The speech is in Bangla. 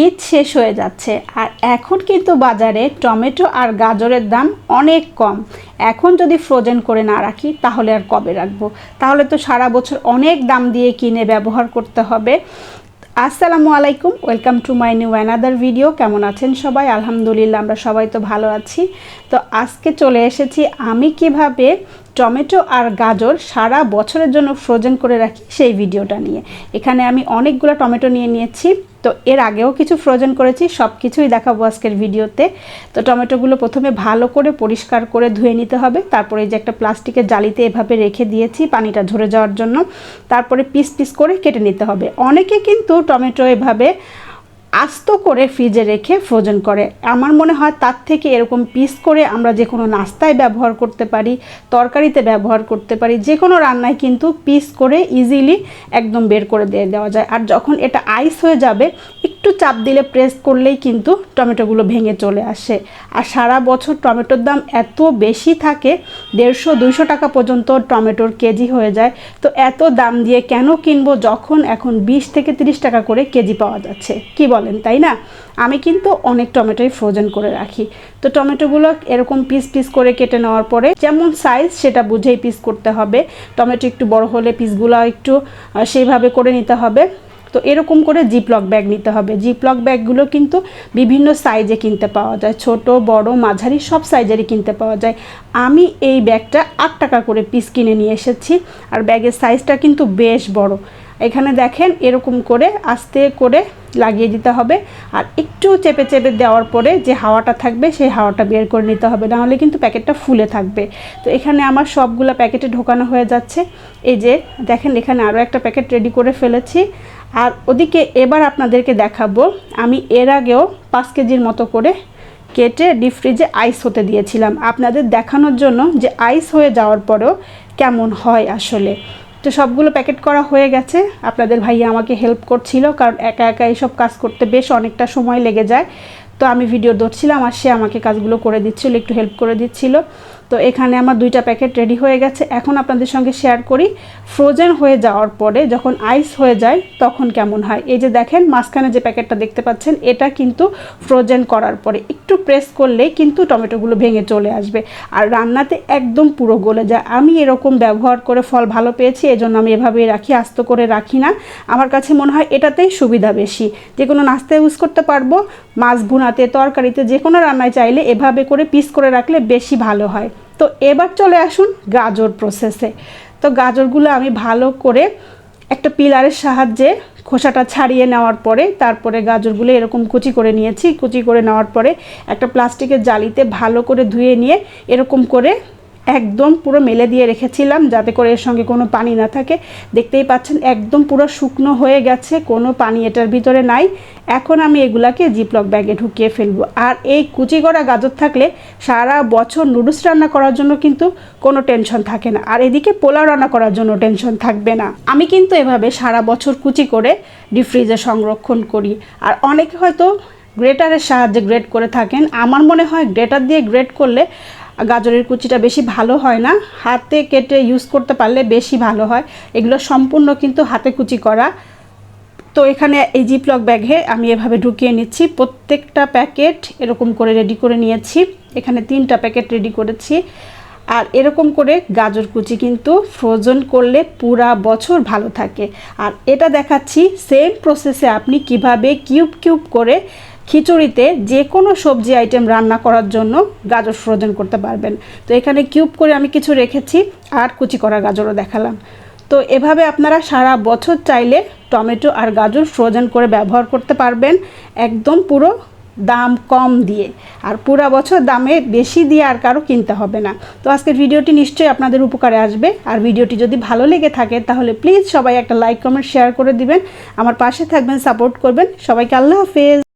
শীত শেষ হয়ে যাচ্ছে। আর এখন কিন্তু বাজারে টমেটো আর গাজরের দাম অনেক কম। এখন যদি ফ্রোজেন করে না রাখি, তাহলে আর কবে রাখব? তাহলে তো সারা বছর অনেক দাম দিয়ে কিনে ব্যবহার করতে হবে। আসসালামু আলাইকুম welcome to my new another video কেমন আছেন সবাই? আলহামদুলিল্লাহ, আমরা সবাই তো ভালো আছি। তো আজকে চলে এসেছি আমি কীভাবে টমেটো আর গাজর সারা বছরের জন্য ফ্রোজেন করে রাখি সেই ভিডিওটা নিয়ে। এখানে আমি অনেকগুলো টমেটো নিয়ে নিয়েছি। তো এর আগেও কিছু ফ্রোজেন করেছি সব কিছুই দেখাবো আজকের ভিডিওতে। তো টমেটোগুলো প্রথমে ভালো করে পরিষ্কার করে ধুয়ে নিতে হবে। তারপরে যে একটা প্লাস্টিকের জালিতে এভাবে রেখে দিয়েছি পানিটা ঝরে যাওয়ার জন্য। তারপরে পিস পিস করে কেটে নিতে হবে। অনেকে কিন্তু টমেটো এভাবে আস্ত করে ফ্রিজে রেখে ফ্রোজেন করে। আমার মনে হয় তার থেকে এরকম পিস করে আমরা যে কোনো নাস্তায় ব্যবহার করতে পারি, তরকারিতে ব্যবহার করতে পারি, যে কোনো রান্নায় কিন্তু পিস করে ইজিলি একদম বের করে দিয়ে দেওয়া যায়। আর যখন এটা আইস হয়ে যাবে একটু চাপ দিলে প্রেস করলেই কিন্তু টমেটোগুলো ভেঙে চলে আসে। আর সারা বছর টমেটোর দাম এত বেশি থাকে, দেড়শো, দুইশো টাকা পর্যন্ত টমেটোর কেজি হয়ে যায়। তো এত দাম দিয়ে কেন কিনবো যখন এখন বিশ থেকে তিরিশ টাকা করে কেজি পাওয়া যাচ্ছে? কি বলেন, তাই না? আমি কিন্তু অনেক টমেটোই ফ্রোজেন করে রাখি। তো টমেটোগুলো এরকম পিস পিস করে কেটে নেওয়ার পরে যেমন সাইজ সেটা বুঝেই পিস করতে হবে। টমেটো একটু বড় হলে পিসগুলো একটু সেইভাবে করে নিতে হবে। তো এরকম করে জিপলক ব্যাগ নিতে হবে। জিপলক ব্যাগগুলো কিন্তু বিভিন্ন সাইজে কিনতে পাওয়া যায়। ছোট, বড়, মাঝারি সব সাইজেরই কিনতে পাওয়া যায়। আমি এই ব্যাগটা আট টাকা করে পিস কিনে নিয়ে এসেছি। আর ব্যাগের সাইজটা কিন্তু বেশ বড়। এখানে দেখেন এরকম করে আস্তে করে লাগিয়ে দিতে হবে। আর একটু চেপে চেপে দেওয়ার পরে যে হাওয়াটা থাকবে, সেই হাওয়াটা বের করে নিতে হবে। নাহলে কিন্তু প্যাকেটটা ফুলে থাকবে। তো এখানে আমার সবগুলো প্যাকেটে ঢোকানো হয়ে যাচ্ছে। এই যে দেখেন এখানে আরও একটা প্যাকেট রেডি করে ফেলেছি। আর ওদিকে এবার আপনাদেরকে দেখাবো, আমি এর আগেও পাঁচ কেজির মতো করে কেটে ডিপ ফ্রিজে আইস হতে দিয়েছিলাম। আপনাদের দেখানোর জন্য যে আইস হয়ে যাওয়ার পরেও কেমন হয় আসলে। তো সবগুলো প্যাকেট করা হয়ে গেছে। আপনাদের ভাইয়া আমাকে হেল্প করছিল, কারণ একা একা এইসব কাজ করতে বেশ অনেকটা সময় লেগে যায়। তো আমি ভিডিও ধরছিলাম আর সে আমাকে কাজগুলো করে দিচ্ছিল, একটু হেল্প করে দিচ্ছিল। তো এখানে আমার দুইটা প্যাকেট রেডি হয়ে গেছে। এখন আপনাদের সঙ্গে শেয়ার করি। ফ্রোজেন হয়ে যাওয়ার পরে যখন আইস হয়ে যায়, তখন কেমন হয়? এই যে দেখেন, মাঝখানে যে প্যাকেটটা দেখতে পাচ্ছেন, এটা কিন্তু ফ্রোজেন করার পরে একটু প্রেস করলেই কিন্তু টমেটোগুলো ভেঙে চলে আসবে আর রান্নাতে একদম পুরো গলে যায়। আমি এরকম ব্যবহার করে ফল ভালো পেয়েছি, এজন্য আমি এভাবেই রাখি, আস্ত করে রাখি না। আমার কাছে মনে হয় এটাতেই সুবিধা বেশি। যে কোনো নাস্তায় ইউজ করতে পারব, মাছ ভুনাতে, তরকারিতে, যে কোনো রান্নায় চাইলে এভাবে করে পিস করে রাখলে বেশি ভালো হয়। তো এবার চলে আসুন গাজর প্রসেসে তো গাজরগুলো আমি ভালো করে একটা পিলারের সাহায্যে খোসাটা ছাড়িয়ে নেওয়ার পরে তারপরে গাজরগুলো এরকম কুচি করে নিয়েছি। কুচি করে নেওয়ার পরে একটা প্লাস্টিকের জালিতে ভালো করে ধুয়ে নিয়ে এরকম করে একদম পুরো মেলে দিয়ে রেখেছিলাম, যাতে করে এর সঙ্গে কোনো পানি না থাকে। দেখতেই পাচ্ছেন, একদম পুরো শুকনো হয়ে গেছে, কোনো পানি এটার ভিতরে নাই। এখন আমি এগুলাকে জিপলক ব্যাগে ঢুকিয়ে ফেলব। আর এই কুচি করা গাজর থাকলে সারা বছর নুডলস রান্না করার জন্য কিন্তু কোনো টেনশন থাকে না। আর এদিকে পোলাও রান্না করার জন্য টেনশন থাকবে না। আমি কিন্তু এভাবে সারা বছর কুচি করে ডিপ ফ্রিজে সংরক্ষণ করি। আর অনেকে হয়তো গ্রেটারের সাহায্যে গ্রেট করে থাকেন। আমার মনে হয় গ্রেটার দিয়ে গ্রেট করলে গাজরের কুচিটা বেশি ভালো হয় না। হাতে কেটে ইউজ করতে পারলে বেশি ভালো হয়। এগুলো সম্পূর্ণ কিন্তু হাতে কুচি করা। তো এখানে এই জিপলক ব্যাগে আমি এভাবে ঢুকিয়ে নিচ্ছি। প্রত্যেকটা প্যাকেট এরকম করে রেডি করে নিয়েছি। এখানে তিনটা প্যাকেট রেডি করেছি। আর এরকম করে গাজর কুচি কিন্তু ফ্রোজন করলে পুরা বছর ভালো থাকে। আর এটা দেখাচ্ছি সেম প্রসেসে আপনি কীভাবে কিউব কিউব করে খিচুড়িতে যে কোনো সবজি আইটেম রান্না করার জন্য গাজর ফ্রোজেন করতে পারবেন। তো এখানে কিউব করে আমি কিছু রেখেছি আর কুচি করা গাজরও দেখালাম। তো এভাবে আপনারা সারা বছর চাইলে টমেটো আর গাজর ফ্রোজেন করে ব্যবহার করতে পারবেন একদম পুরো দাম কম দিয়ে। আর পুরা বছর দামে বেশি দিয়ে আর কারও কিনতে হবে না। তো আজকের ভিডিওটি নিশ্চয়ই আপনাদের উপকারে আসবে। আর ভিডিওটি যদি ভালো লেগে থাকে তাহলে প্লিজ সবাই একটা লাইক কমেন্ট শেয়ার করে দিবেন। আমার পাশে থাকবেন সাপোর্ট করবেন। সবাইকে আল্লাহ হাফেজ।